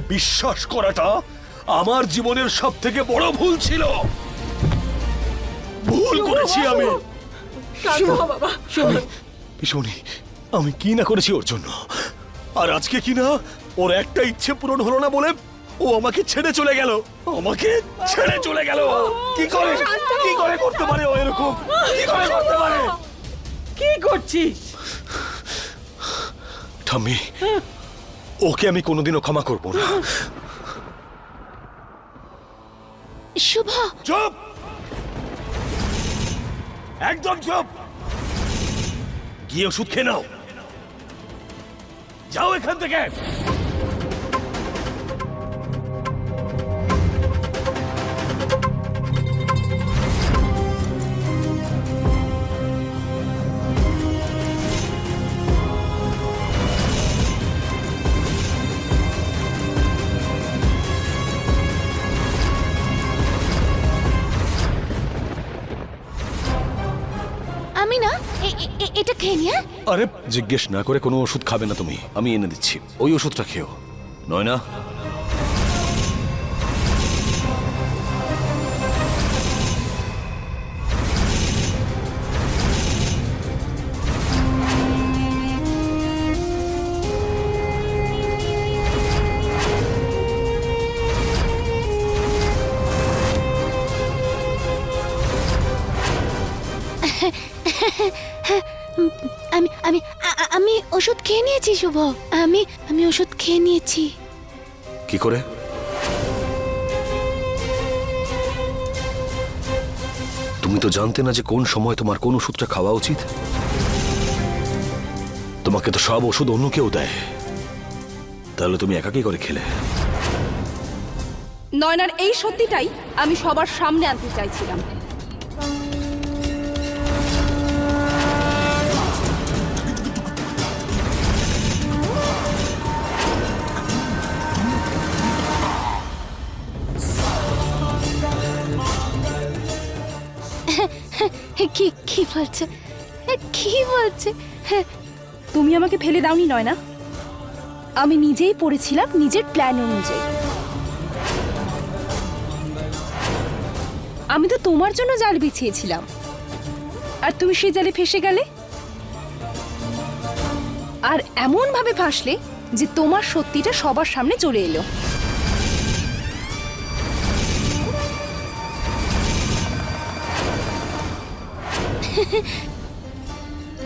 বিশ্বাস করাটা আমার জীবনের সব থেকে বড় ভুল ছিল। ভুল করেছি আমি। আমি আমি কি না করেছি ওর জন্য? আর আজকে কি না ওর একটা ইচ্ছে পূরণ হলো না বলে ও আমাকে ছেড়ে চলে গেল। আমাকে ছেড়ে চলে গেল। কি করে? কি করে করতে পারে ও এরকম? কি করে করতে পারে? কি করছিস? ঠাম্মি ওকে আমি কোনোদিনও ক্ষমা করব না। শুভ। চুপ! একদম চুপ! গিয়ে ওষুধ খেয়ে নাও। যাও এখান থেকে। আরে, জিজ্ঞেস না করে কোনো ওষুধ খাবে না তুমি। আমি এনে দিচ্ছি। ওই ওষুধটা খেও। নয় না শুভ আমি আমি ওষুধ খেয়ে নিয়েছি। কি করে? তুমি তো জানতে না যে কোন সময় তোমার কোন ওষুধটা খাওয়া উচিত? তোমাকে তো সব ওষুধ অন্য কেউ দেয়। তাহলে তুমি একাকি করে খেলে। নয়নার এই সত্যিটাই আমি সবার সামনে আনতে চাইছিলাম। কি কি বলছে কি বলছে তুমি আমাকে ফেলে দাওনি নয় না আমি নিজেই পড়েছিলাম নিজের প্ল্যান অনুযায়ী। আমি তো তোমার জন্য জাল বিছিয়েছিলাম। আর তুমি সেই জালে ফেসে গেলে? আর এমন ভাবে ফাঁসলে যে তোমার সত্যিটা সবার সামনে চলে এলো।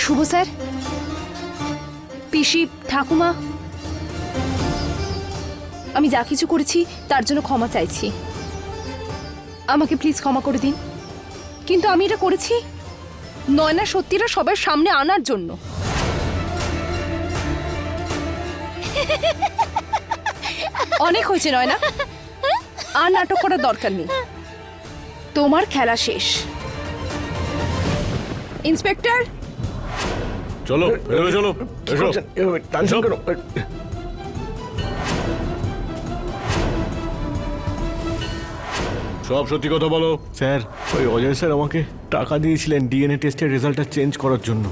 শুভ স্যার। পিসি ঠাকুমা, আমি যা কিছু করেছি তার জন্য ক্ষমা চাইছি। আমাকে প্লিজ ক্ষমা করে দিন। কিন্তু আমি এটা করেছি নয়না সত্যিটা সবার সামনে আনার জন্য। অনেক হয়েছে নয়না। আর নাটক করার দরকার নেই। তোমার খেলা শেষ। ইন্সপেক্টর? চলো ভেতরে চলো এসো। টানছেন কেন সব সত্যি কথা বলো। স্যার ওই অজয় স্যার আমাকে টাকা দিয়েছিলেন ডিএনএ টেস্টের রেজাল্টটা চেঞ্জ করার জন্য।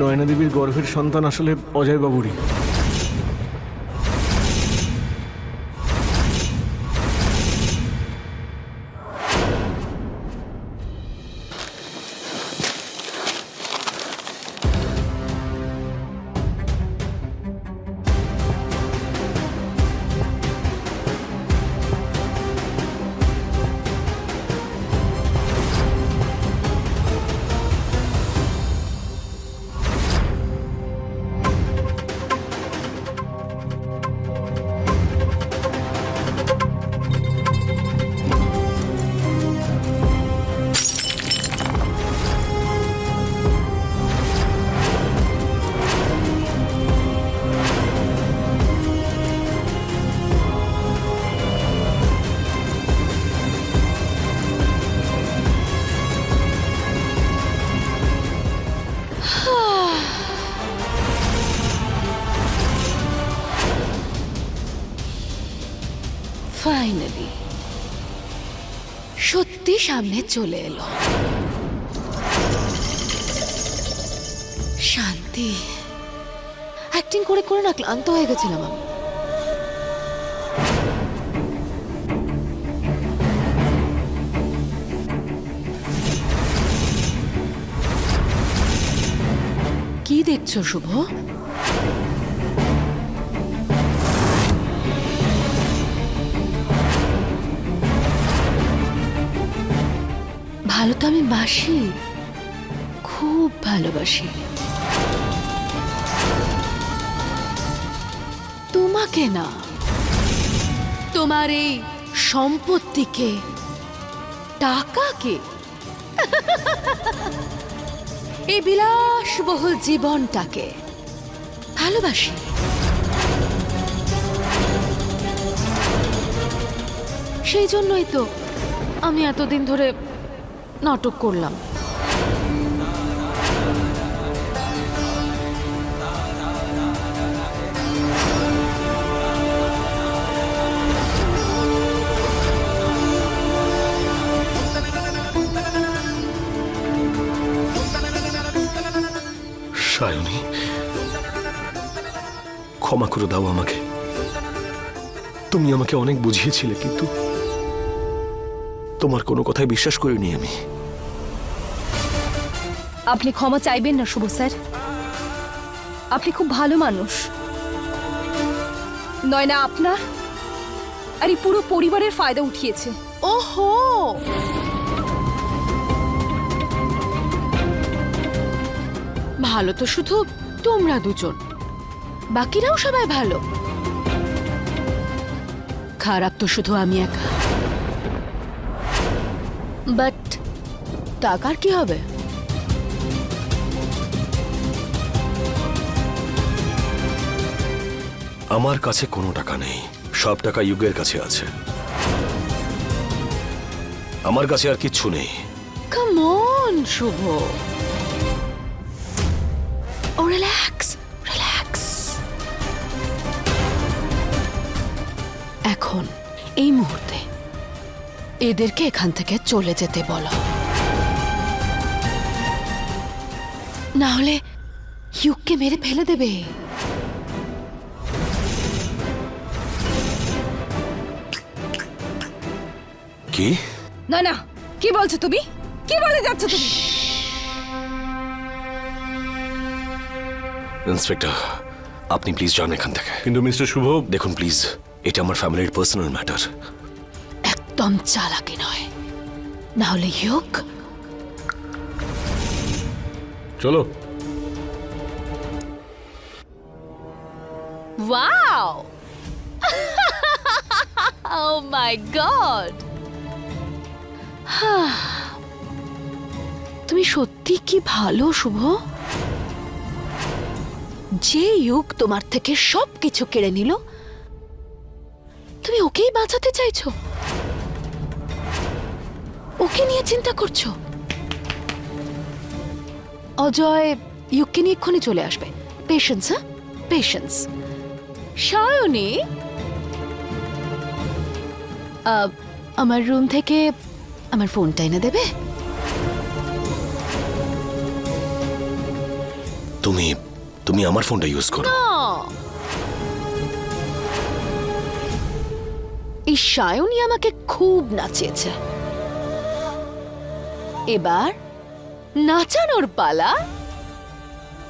নয়না দেবীর গর্ভের সন্তান আসলে অজয় বাবুরই সামনে চলে এলো। শান্তি। অ্যাক্টিং করে করে না ক্লান্ত হয়ে গেছিলাম আমি। কি দেখছ শুভ? ভালো তো আমি বাসি। খুব ভালোবাসি। তোমাকে না। তোমার এই সম্পত্তিকে, টাকাকে, এই বিলাসবহুল জীবনটাকে ভালোবাসি। সেই জন্যই তো আমি এতদিন ধরে নাটক করলাম। ক্ষমা করে দাও আমাকে। তুমি আমাকে অনেক বুঝিয়েছিলে কিন্তু তোমার কোনো কথায় বিশ্বাস করিনি আমি। আপনি ক্ষমা চাইবেন না শুভ স্যার। আপনি খুব ভালো মানুষ। নয় না আপনার আর এই পুরো পরিবারের ফায়দা উঠিয়েছে। ওহো! ভালো তো শুধু তোমরা দুজন। বাকিরাও সবাই ভালো। খারাপ তো শুধু আমি একা। টাকার কি হবে? আমার কাছে কোনো টাকা নেই। সব টাকা যুগের কাছে আছে। আমার কাছে আর কিচ্ছু নেই। Come on Shubho. O relax relax এখন এই মুহূর্তে এদেরকে এখান থেকে চলে যেতে বলো। না হলে ইউককে মেরে ফেলে দেবে। কি? না না। কি বলছো তুমি? কি বলে যাচ্ছ তুমি? ইন্সপেক্টর আপনি প্লিজ যান এখান থেকে কিন্তু মিস্টার শুভ দেখুন প্লিজ এটা আমার ফ্যামিলির পার্সোনাল ম্যাটার একদম চালাকি নয় না হলে ইউক চলো Wow! oh my god! তুমি সত্যি কি ভালো, শুভ যে ইউক তোমার থেকে সব কিছু কেড়ে নিল, তুমি ওকেই বাঁচাতে চাইছো ওকে নিয়ে চিন্তা করছ অজয় ইউককে নিয়ে এক্ষুনি চলে আসবে। পেশেন্স হ্যাঁ পেশেন্স সায়নী আমার রুম থেকে আমার ফোনটা এনে দেবে? তুমি তুমি আমার ফোনটা ইউজ করো। এই সায়নী আমাকে খুব নাচিয়েছে। এবার নাচানোর পালা?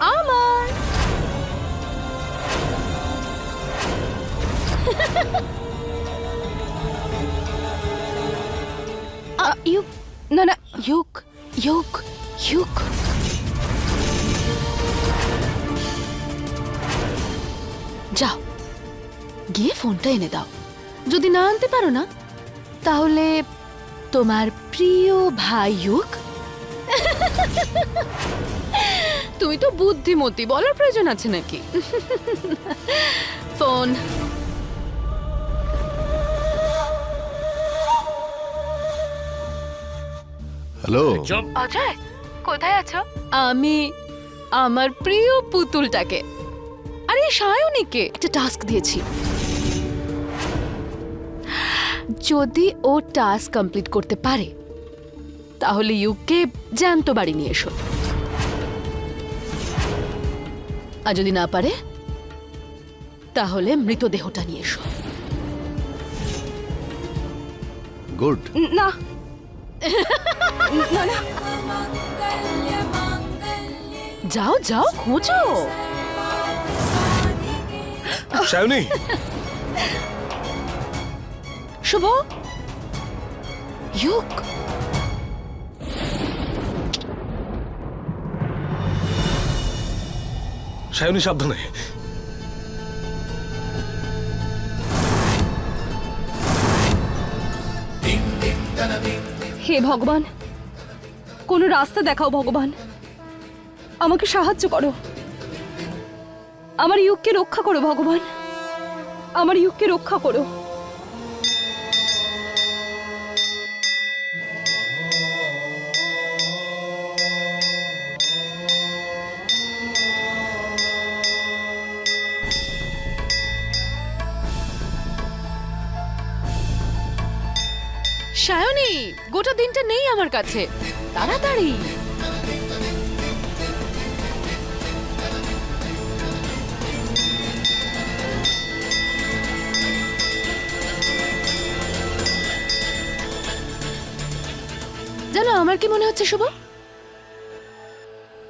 আমার। ইউক, না না, ইউক ইউক ইউক। যাও, গিয়ে ফোনটা এনে দাও। যদি না আনতে পারো না, তাহলে তোমার প্রিয় ভাই ইউক তুমি তো বুদ্ধিমতী বলার প্রয়োজন আছে নাকি? ফোন। হ্যালো। অজয় কোথায় আছো? আমি আমার প্রিয় পুতুলটাকে আরে সায়নীকে একটা টাস্ক দিয়েছি। যদি ও টাস্ক কমপ্লিট করতে পারে তাহলে ইউকে জ্যান্ত বাড়ি নিয়ে এসো। আর যদি না পারে তাহলে মৃতদেহটা নিয়ে এসো। গুড। না। যাও যাও খোঁজো। সায়নী শুভ। ইউক সায়নী সাবধানে। হে ভগবান, কোনো রাস্তা দেখাও ভগবান। আমাকে সাহায্য করো। আমার ইউককে রক্ষা করো ভগবান। আমার ইউককে রক্ষা করো। গোটা দিনটা নেই আমার কাছে। তাড়াতাড়ি। জানো, আমার কি মনে হচ্ছে শুভ?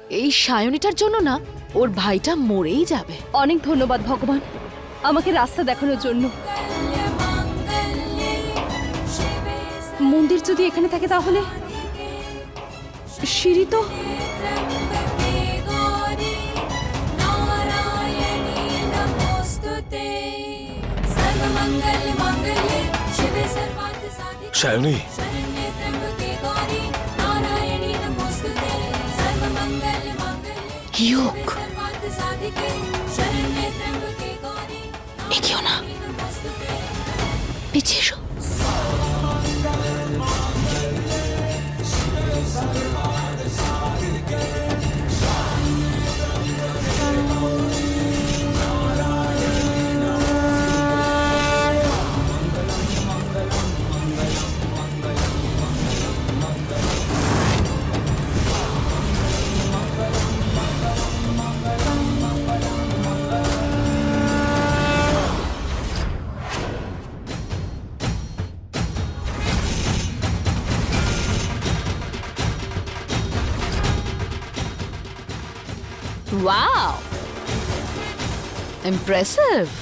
এই সায়নীটার জন্য না, ওর ভাইটা মরেই যাবে। অনেক ধন্যবাদ, ভগবান। আমাকে রাস্তা দেখানোর জন্য। মন্দির যদি এখানে থাকে তাহলে? সিঁড়ি তো? সায়নী। ইউক এগিয়েও না। পিছিয়ে Oh, Impressive!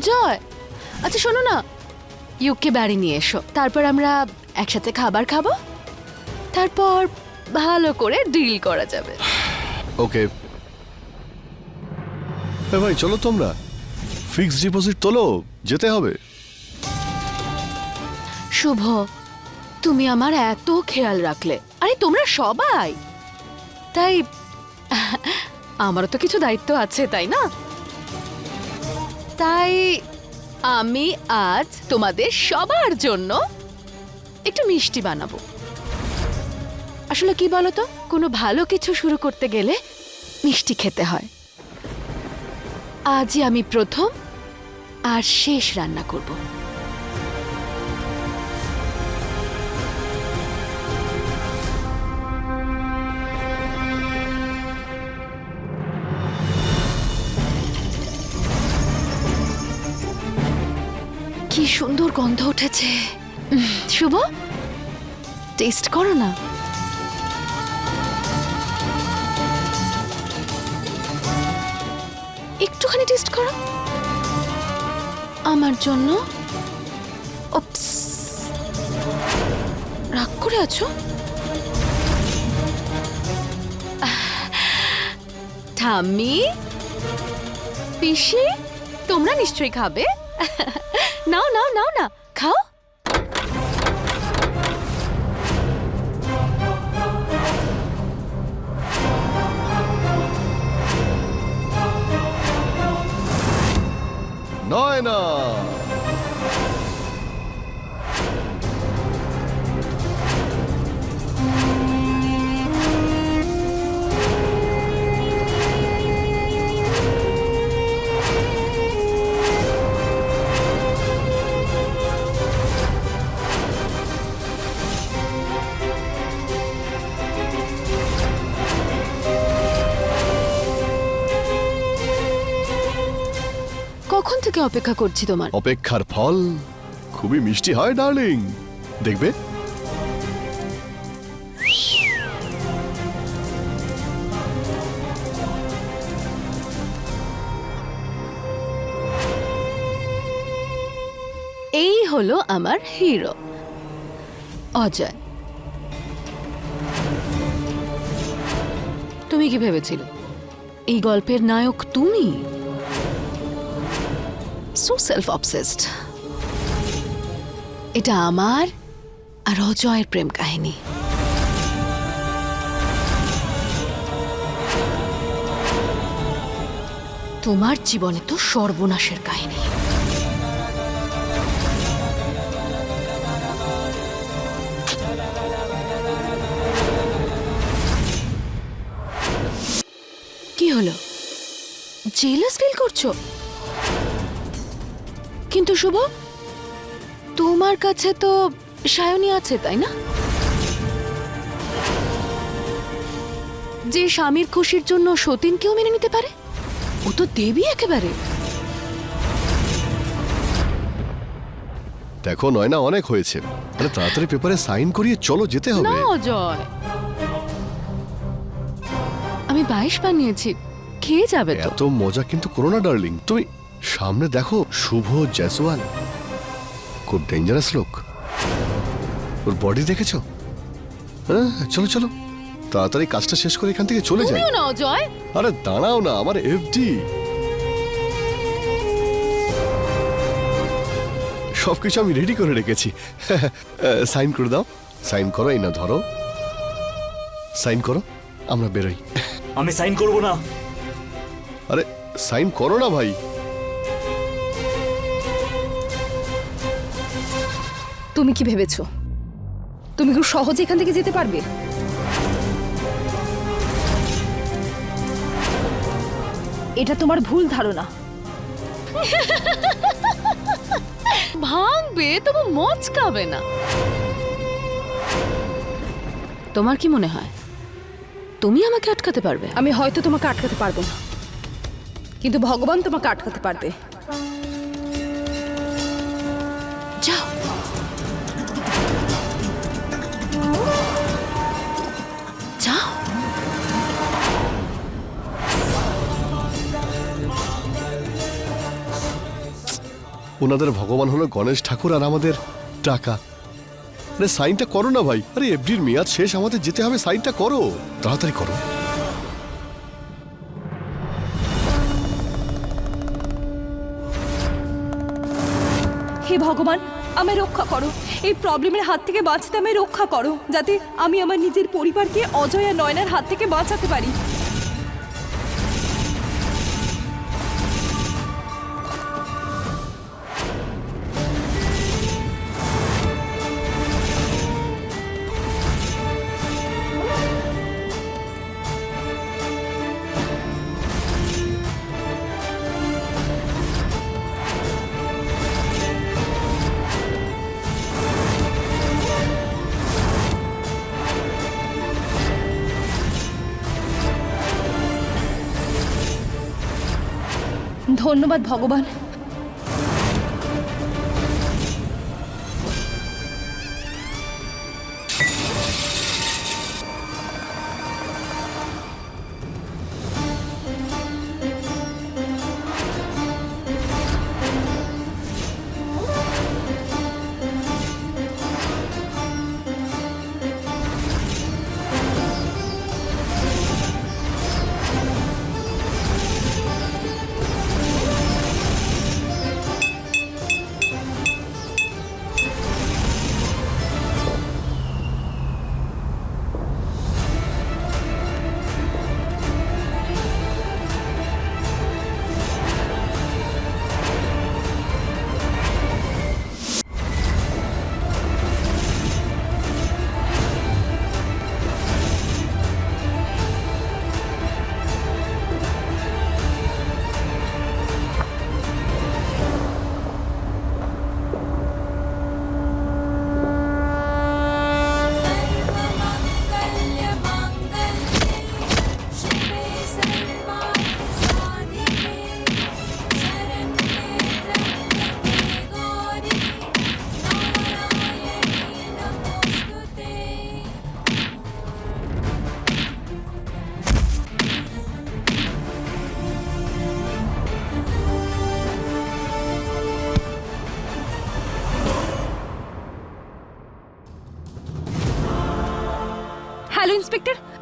অজয় আচ্ছা শোনো না। ইউকে বাড়ি নিয়ে এসো। তারপর আমরা একসাথে খাবার খাব। তারপর ভালো করে ডিল করা যাবে। ওকে। ভাই চলো তোমরা। ফিক্সড ডিপোজিট তোলো যেতে হবে। শুভ তুমি আমার এত খেয়াল রাখলে। আরে তোমরা সবাই। তাই আমারও তো কিছু দায়িত্ব আছে তাই না? তাই আমি আজ তোমাদের সবার জন্য একটু মিষ্টি বানাবো। আসলে কি বলতো, কোনো ভালো কিছু শুরু করতে গেলে মিষ্টি খেতে হয়। আজই আমি প্রথম আর শেষ রান্না করব। সুন্দর গন্ধ উঠেছে। শুভ? টেস্ট করো না। একটুখানি টেস্ট করো। আমার জন্য। রাগ করে আছো? ঠাম্মি? পিসি, তোমরা নিশ্চয়ই খাবে? নাও নাও নাও না খাও নয় না থেকে অপেক্ষা করছি তোমার। অপেক্ষার ফল খুবই মিষ্টি হয় ডার্লিং। দেখবে? এই হলো আমার হিরো অজয়। তুমি কি ভেবেছিলে? এই গল্পের নায়ক তুমি? সো সেলফ অবসেসড এটা আমার আর অজয়ের প্রেম কাহিনী। তোমার জীবনে তো সর্বনাশের কাহিনী। কি হলো? জেলাস ফিল করছ? কিন্তু শুভ তোমার কাছে তো সায়নী আছে তাই না? যে স্বামীর খুশির জন্য সতীনকেও মেনে নিতে পারে? ও তো দেবী একেবারে। দেখো নয় না অনেক হয়েছে। আরে তাড়াতাড়ি পেপারে সাইন করিয়ে চলো যেতে হবে। না অজয়। আমি বাইশ বানিয়েছি খেয়ে যাবে তো। এত মজা কিন্তু করোনা ডার্লিং। তুমি সামনে দেখো শুভ জয়সওয়াল খুব ডেঞ্জারাস লোক। ওর বডি দেখেছ? হ্যাঁ চলো চলো। তাড়াতাড়ি কাজটা শেষ করে এখান থেকে চলে যাই। আরে দাঁড়াও না আমার এফডি সবকিছু আমি রেডি করে রেখেছি। সাইন করে দাও। সাইন করো এই না ধরো। সাইন করো আমরা বেরোই। আমি সাইন করব না। আরে সাইন করো না ভাই। তুমি কি ভেবেছো? তুমি খুব সহজে এখান থেকে যেতে পারবে? এটা তোমার ভুল ধারণা। ভাঙবে তবু মচকাবে না। তোমার কি মনে হয়? তুমি আমাকে আটকাতে পারবে? আমি হয়তো তোমাকে আটকাতে পারব না। কিন্তু ভগবান তোমাকে আটকাতে পারবে। ওনাদের ভগবান হলো গণেশ ঠাকুর আর আমাদের টাকা। আরে, সাইনটা করো না ভাই। আরে, এফডির মেয়াদ শেষ, আমাদের যেতে হবে, সাইনটা করো। তাড়াতাড়ি করো। হে ভগবান, আমায় রক্ষা করো। এই প্রবলেমের হাত থেকে বাঁচতে আমায় রক্ষা করো, যাতে আমি আমার নিজের পরিবারকে অজয় আর নয়নার হাত থেকে বাঁচাতে পারি। ধন্যবাদ ভগবান।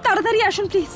তাড়াতাড়ি আসুন প্লিজ